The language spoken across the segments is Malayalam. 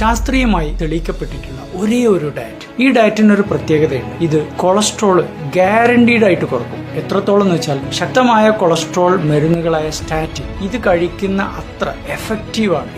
ശാസ്ത്രീയമായി തെളിയിക്കപ്പെട്ടിട്ടുള്ള ഒരേ ഒരു ഡയറ്റ് ഈ ഡയറ്റിന് ഒരു പ്രത്യേകതയുണ്ട്. ഇത് കൊളസ്ട്രോൾ ഗ്യാരണ്ടീഡ് ആയിട്ട് കുറക്കും. എത്രത്തോളം എന്ന് വെച്ചാൽ ശക്തമായ കൊളസ്ട്രോൾ മരുന്നുകളായ സ്റ്റാറ്റിൻ ഇത് കഴിക്കുന്ന അത്ര എഫക്റ്റീവാണ്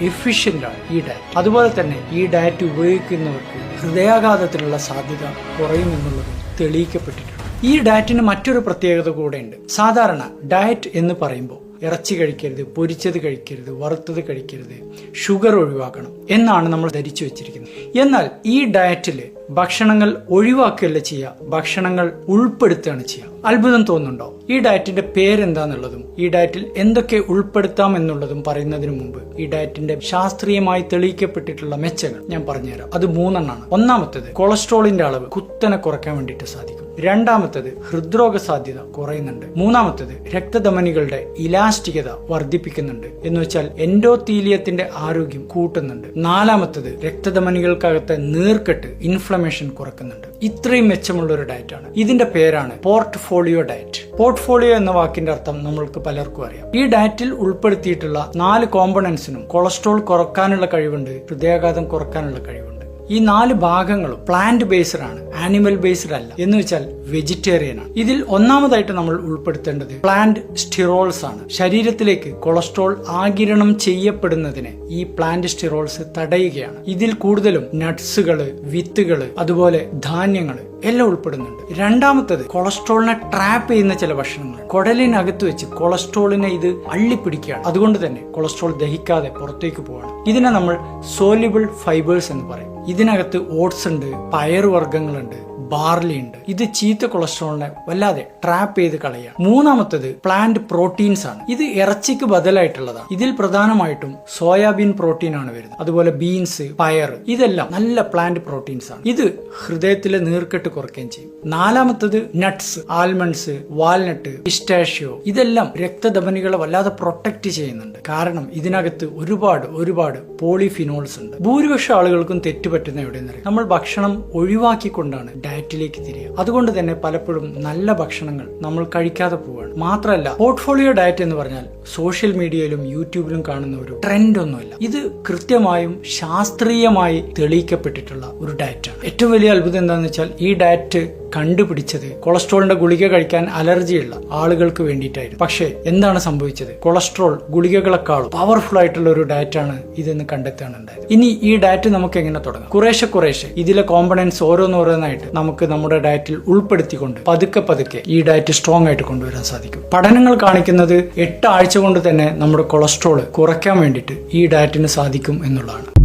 ആണ് ഈ ഡയറ്റ് അതുപോലെ തന്നെ ഈ ഡയറ്റ് ഉപയോഗിക്കുന്നവർക്ക് ഹൃദയാഘാതത്തിനുള്ള സാധ്യത കുറയുമെന്നുള്ളത് തെളിയിക്കപ്പെട്ടിട്ടുണ്ട്. ഈ ഡയറ്റിന് മറ്റൊരു പ്രത്യേകത കൂടെയുണ്ട്. സാധാരണ ഡയറ്റ് എന്ന് പറയുമ്പോൾ ഇറച്ചി കഴിക്കരുത് പൊരിച്ചത് കഴിക്കരുത് വറുത്തത് കഴിക്കരുത് ഷുഗർ ഒഴിവാക്കണം എന്നാണ് നമ്മൾ ധരിച്ചു വെച്ചിരിക്കുന്നത്. എന്നാൽ ഈ ഡയറ്റിൽ ഭക്ഷണങ്ങൾ ഒഴിവാക്കുകയല്ല ചെയ്യുക ഭക്ഷണങ്ങൾ ഉൾപ്പെടുത്തുകയാണ് ചെയ്യുക. അത്ഭുതം തോന്നുന്നുണ്ടോ? ഈ ഡയറ്റിന്റെ പേരെന്താന്നുള്ളതും ഈ ഡയറ്റിൽ എന്തൊക്കെ ഉൾപ്പെടുത്താം എന്നുള്ളതും പറയുന്നതിന് മുമ്പ് ഈ ഡയറ്റിന്റെ ശാസ്ത്രീയമായി തെളിയിക്കപ്പെട്ടിട്ടുള്ള മെച്ചങ്ങൾ ഞാൻ പറഞ്ഞുതരാം. അത് മൂന്നെണ്ണാണ്. ഒന്നാമത്തേത് കൊളസ്ട്രോളിന്റെ അളവ് കുത്തനെ കുറയ്ക്കാൻ വേണ്ടിയിട്ട് സാധിക്കും. രണ്ടാമത്തേത് ഹൃദ്രോഗ സാധ്യത കുറയുന്നുണ്ട്. മൂന്നാമത്തേത് രക്തധമനികളുടെ ഇലാസ്റ്റികത വർദ്ധിപ്പിക്കുന്നുണ്ട്. എന്ന് വെച്ചാൽ എൻഡോത്തീലിയത്തിന്റെ ആരോഗ്യം കൂട്ടുന്നുണ്ട്. നാലാമത്തേത് രക്തധമനികൾക്കകത്തെ നീർക്കെട്ട് ഇൻഫ്ലമേഷൻ കുറക്കുന്നുണ്ട്. ഇത്രയും മെച്ചമുള്ള ഒരു ഡയറ്റാണ് ഇതിന്റെ പേരാണ് പോർട്ട്ഫോളിയോ ഡയറ്റ് പോർട്ട്ഫോളിയോ എന്ന വാക്കിന്റെ അർത്ഥം നമ്മൾക്ക് പലർക്കും അറിയാം. ഈ ഡയറ്റിൽ ഉൾപ്പെടുത്തിയിട്ടുള്ള നാല് കോമ്പണൻസിനും കൊളസ്ട്രോൾ കുറക്കാനുള്ള കഴിവുണ്ട് ഹൃദയാഘാതം കുറക്കാനുള്ള കഴിവുണ്ട്. ഈ നാല് ഭാഗങ്ങളും പ്ലാന്റ് ബേസ്ഡ് ആണ് ആനിമൽ ബേസ്ഡ് അല്ല. എന്ന് വെച്ചാൽ വെജിറ്റേറിയൻ ആണ്. ഇതിൽ ഒന്നാമതായിട്ട് നമ്മൾ ഉൾപ്പെടുത്തേണ്ടത് പ്ലാന്റ് സ്റ്റിറോൾസ് ആണ്. ശരീരത്തിലേക്ക് കൊളസ്ട്രോൾ ആകിരണം ചെയ്യപ്പെടുന്നതിന് ഈ പ്ലാന്റ് സ്റ്റിറോൾസ് തടയുകയാണ്. ഇതിൽ കൂടുതലും നട്ട്സുകൾ വിത്തുകൾ അതുപോലെ ധാന്യങ്ങൾ എല്ലാം ഉൾപ്പെടുന്നുണ്ട്. രണ്ടാമത്തത് കൊളസ്ട്രോളിനെ ട്രാപ്പ് ചെയ്യുന്ന ചില ഭക്ഷണങ്ങൾ. കുടലിനകത്ത് വെച്ച് കൊളസ്ട്രോളിനെ ഇത് അള്ളിപ്പിടിക്കുകയാണ്. അതുകൊണ്ട് തന്നെ കൊളസ്ട്രോൾ ദഹിക്കാതെ പുറത്തേക്ക് പോവാണ്. ഇതിനെ നമ്മൾ സോലിബിൾ ഫൈബേഴ്സ് എന്ന് പറയും. ഇതിനകത്ത് ഓട്സ് ഉണ്ട് പയറുവർഗങ്ങളുണ്ട് ബാർലി ഉണ്ട്. ഇത് ചീത്ത കൊളസ്ട്രോളിനെ വല്ലാതെ ട്രാപ്പ് ചെയ്ത് കളയുക മൂന്നാമത്തത് പ്ലാന്റ് പ്രോട്ടീൻസ് ആണ്. ഇത് ഇറച്ചിക്ക് ബദലായിട്ടുള്ളതാണ്. ഇതിൽ പ്രധാനമായിട്ടും സോയാബീൻ പ്രോട്ടീൻ ആണ് വരുന്നത്. അതുപോലെ ബീൻസ് പയർ ഇതെല്ലാം നല്ല പ്ലാന്റ് പ്രോട്ടീൻസ് ആണ്. ഇത് ഹൃദയത്തിലെ നീർക്കെട്ട് കുറയ്ക്കുകയും ചെയ്യും. നാലാമത്തത് നട്ട്സ് ആൽമണ്ട്സ് വാൽനട്ട് പിസ്റ്റാഷ്യോ. ഇതെല്ലാം രക്തധമനികളെ വല്ലാതെ പ്രൊട്ടക്ട് ചെയ്യുന്നുണ്ട്. കാരണം ഇതിനകത്ത് ഒരുപാട് ഒരുപാട് പോളിഫിനോൾസ് ഉണ്ട്. ഭൂരിപക്ഷം ആളുകൾക്കും തെറ്റുപറ്റുന്ന എവിടെയെന്നറിയാം നമ്മൾ ഭക്ഷണം ഒഴിവാക്കിക്കൊണ്ടാണ് ഡയറ്റിലേക്ക് തിരിയുക. അതുകൊണ്ട് തന്നെ പലപ്പോഴും നല്ല ഭക്ഷണങ്ങൾ നമ്മൾ കഴിക്കാതെ പോവുകയാണ്. മാത്രമല്ല പോർട്ട്ഫോളിയോ ഡയറ്റ് എന്ന് പറഞ്ഞാൽ സോഷ്യൽ മീഡിയയിലും യൂട്യൂബിലും കാണുന്ന ഒരു ട്രെൻഡ് ഒന്നുമല്ല ഇത് കൃത്യമായും ശാസ്ത്രീയമായി തെളിയിക്കപ്പെട്ടിട്ടുള്ള ഒരു ഡയറ്റാണ്. ഏറ്റവും വലിയ അത്ഭുതം എന്താണെന്ന് വെച്ചാൽ ഈ ഡയറ്റ് കണ്ടുപിടിച്ചത്. കൊളസ്ട്രോളിന്റെ ഗുളിക കഴിക്കാൻ അലർജിയുള്ള ആളുകൾക്ക് വേണ്ടിയിട്ടായിരുന്നു. പക്ഷേ എന്താണ് സംഭവിച്ചത്? കൊളസ്ട്രോൾ ഗുളികകളെക്കാളും പവർഫുൾ ആയിട്ടുള്ള ഒരു ഡയറ്റാണ് ഇതെന്ന് കണ്ടെത്തുകയാണ് ഉണ്ടായത് ഇനി ഈ ഡയറ്റ് നമുക്ക് എങ്ങനെ തുടങ്ങാം? കുറേശ്ശെ കുറേശ്ശെ ഇതിലെ കോമ്പണൻസ് ഓരോന്നോരോന്നായിട്ട് നമുക്ക് നമ്മുടെ ഡയറ്റിൽ ഉൾപ്പെടുത്തിക്കൊണ്ട് പതുക്കെ പതുക്കെ ഈ ഡയറ്റ് സ്ട്രോങ് ആയിട്ട് കൊണ്ടുവരാൻ സാധിക്കും. പഠനങ്ങൾ കാണിക്കുന്നത് എട്ട് ആഴ്ച കൊണ്ട് തന്നെ നമ്മുടെ കൊളസ്ട്രോൾ കുറയ്ക്കാൻ വേണ്ടിയിട്ട് ഈ ഡയറ്റിന് സാധിക്കും എന്നുള്ളതാണ്.